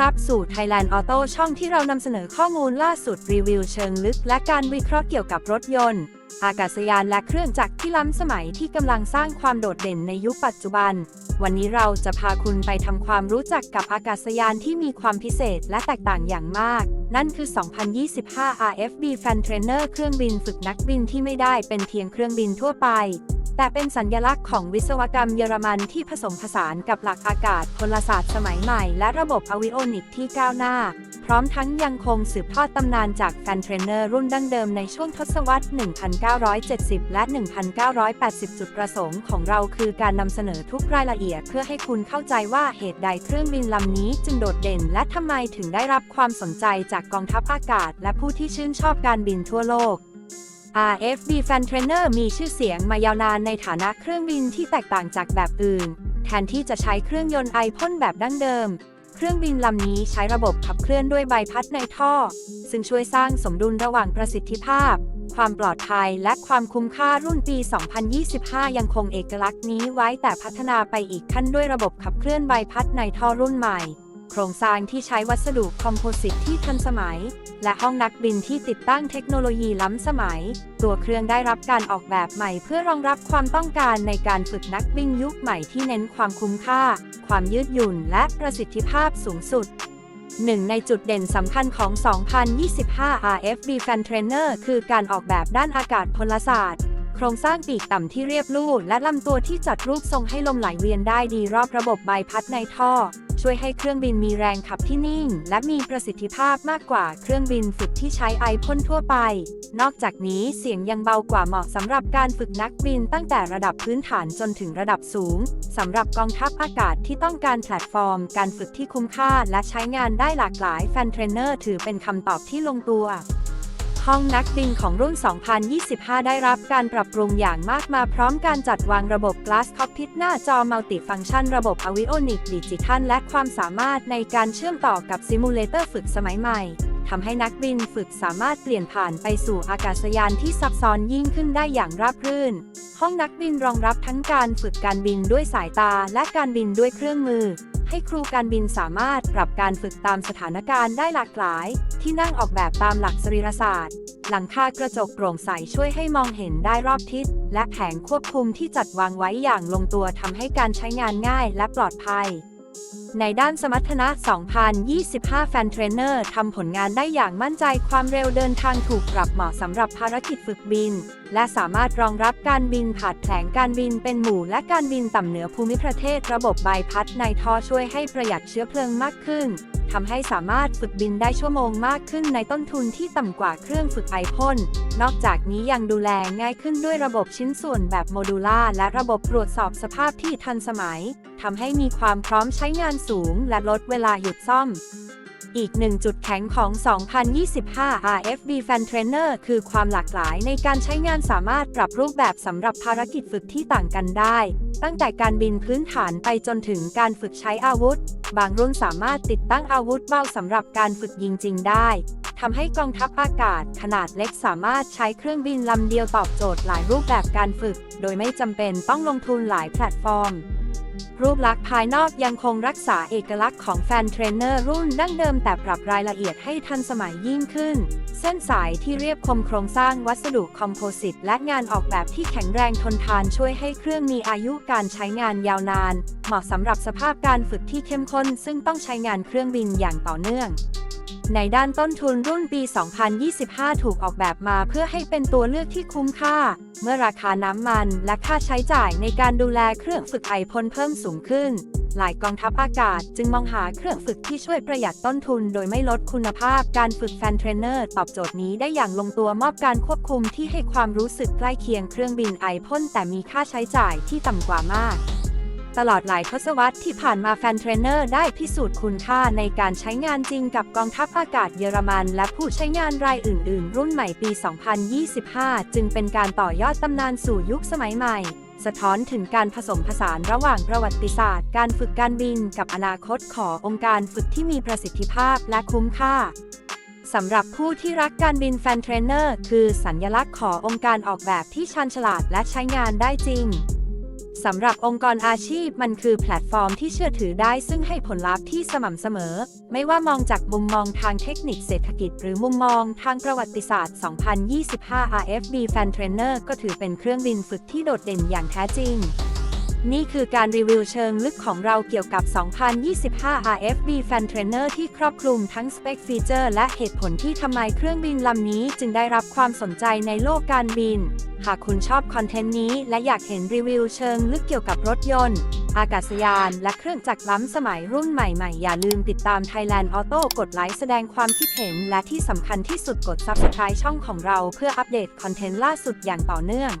รับสู่ Thailand Auto ช่องที่เรานำเสนอข้อมูลล่าสุดรีวิวเชิงลึก และการวิเคราะห์เกี่ยวกับรถยนต์ อากาศยานและเครื่องจักรที่ล้ำสมัยที่กำลังสร้างความโดดเด่นในยุคปัจจุบัน วันนี้เราจะพาคุณไปทำความรู้จักกับอากาศยานที่มีความพิเศษและแตกต่างอย่างมาก นั่นคือ 2025 RFB Fan Trainer เครื่องบินฝึกนักบินที่ไม่ได้เป็นเพียงเครื่องบินทั่วไป แต่เป็นสัญลักษณ์ของวิศวกรรมเยอรมันที่ผสมผสานกับหลักอากาศพลศาสตร์สมัยใหม่ และระบบอวิโอนิกที่ก้าวหน้า ร้อมทั้งยังคงสืบทอดตำนานจากแฟนเทรนเนอร์รุ่นดั้งเดิมในช่วงทศวรรษ 1970 และ 1980 จุดประสงค์ของเราคือการนำเสนอทุกรายละเอียดเพื่อให้คุณเข้าใจว่าเหตุใดเครื่องบินลำนี้จึงโดดเด่น และทำไมถึงได้รับความสนใจจากกองทัพอากาศ และผู้ที่ชื่นชอบการบินทั่วโลก RFB Fan Trainer มีชื่อเสียงมายาวนานในฐานะเครื่องบินที่แตกต่างจากแบบอื่น แทนที่จะใช้เครื่องยนต์ไอพ่นแบบดั้งเดิม เครื่องบินลำนี้ใช้ระบบขับเคลื่อนด้วยใบพัดในท่อ ซึ่งช่วยสร้างสมดุลระหว่างประสิทธิภาพ ความปลอดภัยและความคุ้มค่ารุ่นปี 2025 ยังคงเอกลักษณ์นี้ไว้แต่พัฒนาไปอีกขั้นด้วยระบบขับเคลื่อนใบพัดในท่อรุ่นใหม่ โครงสร้างที่ใช้วัสดุคอมโพสิตที่ทันสมัย และห้องนักบินที่ติดตั้งเทคโนโลยีล้ำสมัย ตัวเครื่องได้รับการออกแบบใหม่เพื่อรองรับความต้องการในการฝึกนักบินยุคใหม่ที่เน้นความคุ้มค่า ความยืดหยุ่น และประสิทธิภาพสูงสุดหนึ่งในจุดเด่นสำคัญของ 2025 RFB Fan Trainer คือการออกแบบด้านอากาศพลศาสตร์ โครงสร้างปีกต่ำที่เรียบลู่และลำตัวที่จัดรูปทรงให้ลมไหลเวียนได้ดีรอบระบบใบพัดในท่อ ช่วยให้เครื่องบินมีแรงขับที่นิ่ง และมีประสิทธิภาพมากกว่าเครื่องบินฝึกที่ใช้ไอพ่นทั่วไป นอกจากนี้เสียงยังเบากว่าเหมาะสำหรับการฝึกนักบินตั้งแต่ระดับพื้นฐานจนถึงระดับสูงสำหรับกองทัพอากาศที่ต้องการแพลตฟอร์ม การฝึกที่คุ้มค่าและใช้งานได้หลากหลายแฟนเทรนเนอร์ถือเป็นคำตอบที่ลงตัว ห้องนักบินของรุ่น 2025 ได้รับการปรับปรุงอย่างมากมาพร้อมการจัดวางระบบ Glass Cockpit หน้าจอมัลติฟัง c t ชันระบบ Avionic ดิจิทัลและความสามารถในการเชื่อมต่อกับซิมูเลเตอร์ฝึกสมัยใหม่ทำให้นักบินฝึกสามารถเปลี่ยนผ่านไปสู่อากาศยานที่ซับซ้อนยิ่งขึ้นได้อย่างราบรื่น ห้องนักบินรองรับทั้งการฝึกการบินด้วยสายตาและการบินด้วยเครื่องมือ ให้ครูการบินสามารถปรับการฝึกตามสถานการณ์ได้หลากหลาย ที่นั่งออกแบบตามหลักสรีรศาสตร์ หลังคากระจกโปร่งใสช่วยให้มองเห็นได้รอบทิศ และแผงควบคุมที่จัดวางไว้อย่างลงตัวทำให้การใช้งานง่ายและปลอดภัย ในด้านสมรรถนะ 2025 แฟนเทรนเนอร์ทำผลงานได้อย่างมั่นใจความเร็วเดินทางถูกปรับเหมาะสำหรับภารกิจฝึกบิน และสามารถรองรับการบินผ่านแผงการบินเป็นหมู่และการบินต่ำเหนือภูมิประเทศระบบใบพัดในท่อช่วยให้ประหยัดเชื้อเพลิงมากขึ้นทำให้สามารถฝึกบินได้ชั่วโมงมากขึ้นในต้นทุนที่ต่ำกว่าเครื่องฝึกไอพ่น นอกจากนี้ยังดูแลง่ายขึ้นด้วยระบบชิ้นส่วนแบบโมดูล่าและระบบตรวจสอบสภาพที่ทันสมัย ทำให้มีความพร้อมใช้งานสูงและลดเวลาหยุดซ่อม อีกหนึ่งจุดแข็งของ 2025 RFB Fan Trainer คือความหลากหลายในการใช้งานสามารถปรับรูปแบบสำหรับภารกิจฝึกที่ต่างกันได้ ตั้งแต่การบินพื้นฐานไปจนถึงการฝึกใช้อาวุธ บางรุ่นสามารถติดตั้งอาวุธเบาสำหรับการฝึกยิงจริงได้ทำให้กองทัพอากาศขนาดเล็กสามารถใช้เครื่องบินลำเดียวตอบโจทย์หลายรูปแบบการฝึก โดยไม่จำเป็นต้องลงทุนหลายแพลตฟอร์ม รูปลักษณ์ภายนอกยังคงรักษาเอกลักษณ์ของแฟนเทรนเนอร์รุ่นดั้งเดิมแต่ปรับรายละเอียดให้ทันสมัยยิ่งขึ้น เส้นสายที่เรียบคมโครงสร้างวัสดุคอมโพสิตและงานออกแบบที่แข็งแรงทนทานช่วยให้เครื่องมีอายุการใช้งานยาวนาน เหมาะสำหรับสภาพการฝึกที่เข้มข้น ซึ่งต้องใช้งานเครื่องบินอย่างต่อเนื่อง ในด้านต้นทุนรุ่นปี 2025 ถูกออกแบบมาเพื่อให้เป็นตัวเลือกที่คุ้มค่า เมื่อราคาน้ำมันและค่าใช้จ่ายในการดูแลเครื่องฝึกไอพ่นเพิ่มสูงขึ้น หลายกองทัพอากาศจึงมองหาเครื่องฝึกที่ช่วยประหยัดต้นทุนโดยไม่ลดคุณภาพ การฝึกแฟนเทรนเนอร์ตอบโจทย์นี้ได้อย่างลงตัวมอบการควบคุมที่ให้ความรู้สึกใกล้เคียงเครื่องบินไอพ่นแต่มีค่าใช้จ่ายที่ต่ำกว่ามาก ตลอดหลายทศวรรษที่ผ่านมาแฟนเทรนเนอร์ได้พิสูจน์คุณค่าในการใช้งานจริงกับกองทัพอากาศเยอรมัน และผู้ใช้งานรายอื่น ๆ รุ่นใหม่ปี 2025 จึงเป็นการต่อยอดตำนานสู่ยุคสมัยใหม่สะท้อนถึงการผสมผสานระหว่างประวัติศาสตร์ การฝึกการบินกับอนาคตขององค์การฝึกที่มีประสิทธิภาพและคุ้มค่า สำหรับผู้ที่รักการบินแฟนเทรนเนอร์ คือสัญลักษณ์ขององค์การออกแบบที่ชันฉลาดและใช้งานได้จริง สำหรับองค์กรอาชีพมันคือแพลตฟอร์มที่เชื่อถือได้ซึ่งให้ผลลัพธ์ที่สม่ำเสมอ ไม่ว่ามองจากมุมมองทางเทคนิคเศรษฐกิจ หรือมุมมองทางประวัติศาสตร์ 2025 RFB Fan Trainer ก็ถือเป็นเครื่องบินฝึกที่โดดเด่นอย่างแท้จริง นี่คือการรีวิวเชิงลึกของเราเกี่ยวกับ 2025 RFB Fan Trainer ที่ครอบคลุมทั้งสเปคฟีเจอร์และเหตุผลที่ทำไมเครื่องบินลำนี้จึงได้รับความสนใจในโลกการบิน หากคุณชอบคอนเทนต์นี้และอยากเห็นรีวิวเชิงลึกเกี่ยวกับรถยนต์ อากาศยานและเครื่องจักรล้ำสมัยรุ่นใหม่ๆ อย่าลืมติดตาม Thailand Auto กดไลค์แสดงความคิดเห็น และที่สำคัญที่สุดกด Subscribe ช่องของเราเพื่ออัปเดตคอนเทนต์ล่าสุดอย่างต่อเนื่อง